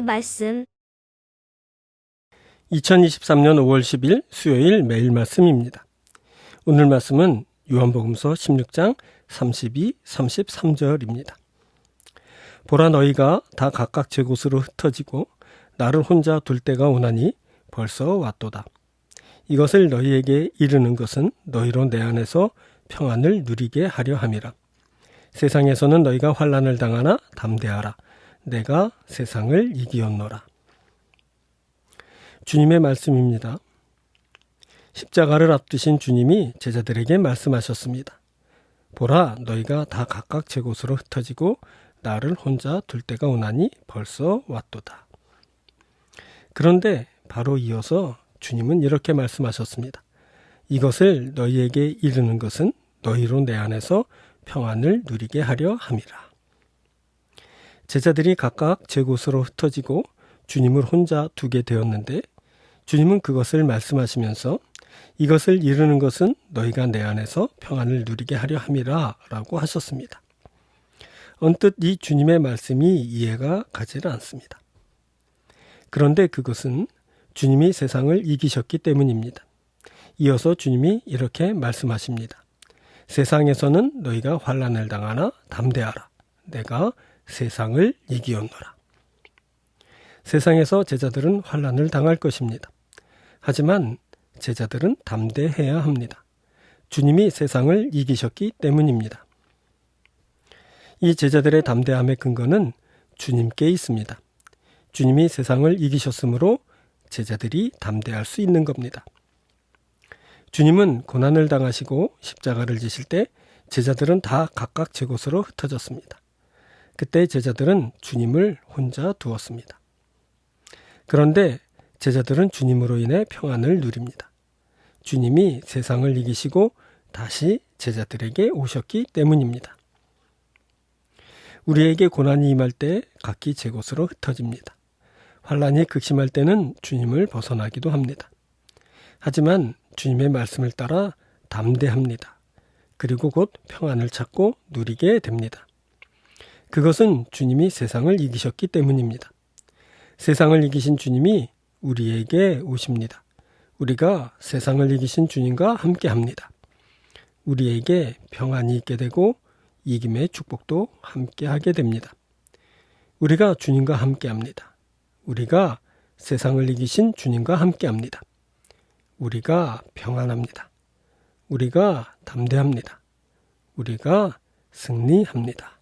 말씀 2023년 5월 10일 수요일 매일 말씀입니다. 오늘 말씀은 요한복음서 16장 32, 33절입니다. 보라 너희가 다 각각 제 곳으로 흩어지고 나를 혼자 둘 때가 오나니 벌써 왔도다. 이것을 너희에게 이르는 것은 너희로 내 안에서 평안을 누리게 하려 함이라. 세상에서는 너희가 환란을 당하나 담대하라. 내가 세상을 이기었노라. 주님의 말씀입니다. 십자가를 앞두신 주님이 제자들에게 말씀하셨습니다. 보라, 너희가 다 각각 제 곳으로 흩어지고 나를 혼자 둘 때가 오나니 벌써 왔도다. 그런데 바로 이어서 주님은 이렇게 말씀하셨습니다. 이것을 너희에게 이르는 것은 너희로 내 안에서 평안을 누리게 하려 함이라. 제자들이 각각 제 곳으로 흩어지고 주님을 혼자 두게 되었는데 주님은 그것을 말씀하시면서 이것을 이루는 것은 너희가 내 안에서 평안을 누리게 하려 함이라 라고 하셨습니다. 언뜻 이 주님의 말씀이 이해가 가지를 않습니다. 그런데 그것은 주님이 세상을 이기셨기 때문입니다. 이어서 주님이 이렇게 말씀하십니다. 세상에서는 너희가 환란을 당하나 담대하라. 내가 세상을 이기었노라. 세상에서 제자들은 환란을 당할 것입니다. 하지만 제자들은 담대해야 합니다. 주님이 세상을 이기셨기 때문입니다. 이 제자들의 담대함의 근거는 주님께 있습니다. 주님이 세상을 이기셨으므로 제자들이 담대할 수 있는 겁니다. 주님은 고난을 당하시고 십자가를 지실 때 제자들은 다 각각 제 곳으로 흩어졌습니다. 그때 제자들은 주님을 혼자 두었습니다. 그런데 제자들은 주님으로 인해 평안을 누립니다. 주님이 세상을 이기시고 다시 제자들에게 오셨기 때문입니다. 우리에게 고난이 임할 때 각기 제 곳으로 흩어집니다. 환란이 극심할 때는 주님을 벗어나기도 합니다. 하지만 주님의 말씀을 따라 담대합니다. 그리고 곧 평안을 찾고 누리게 됩니다. 그것은 주님이 세상을 이기셨기 때문입니다. 세상을 이기신 주님이 우리에게 오십니다. 우리가 세상을 이기신 주님과 함께 합니다. 우리에게 평안이 있게 되고 이김의 축복도 함께 하게 됩니다. 우리가 주님과 함께 합니다. 우리가 세상을 이기신 주님과 함께 합니다. 우리가 평안합니다. 우리가 담대합니다. 우리가 승리합니다.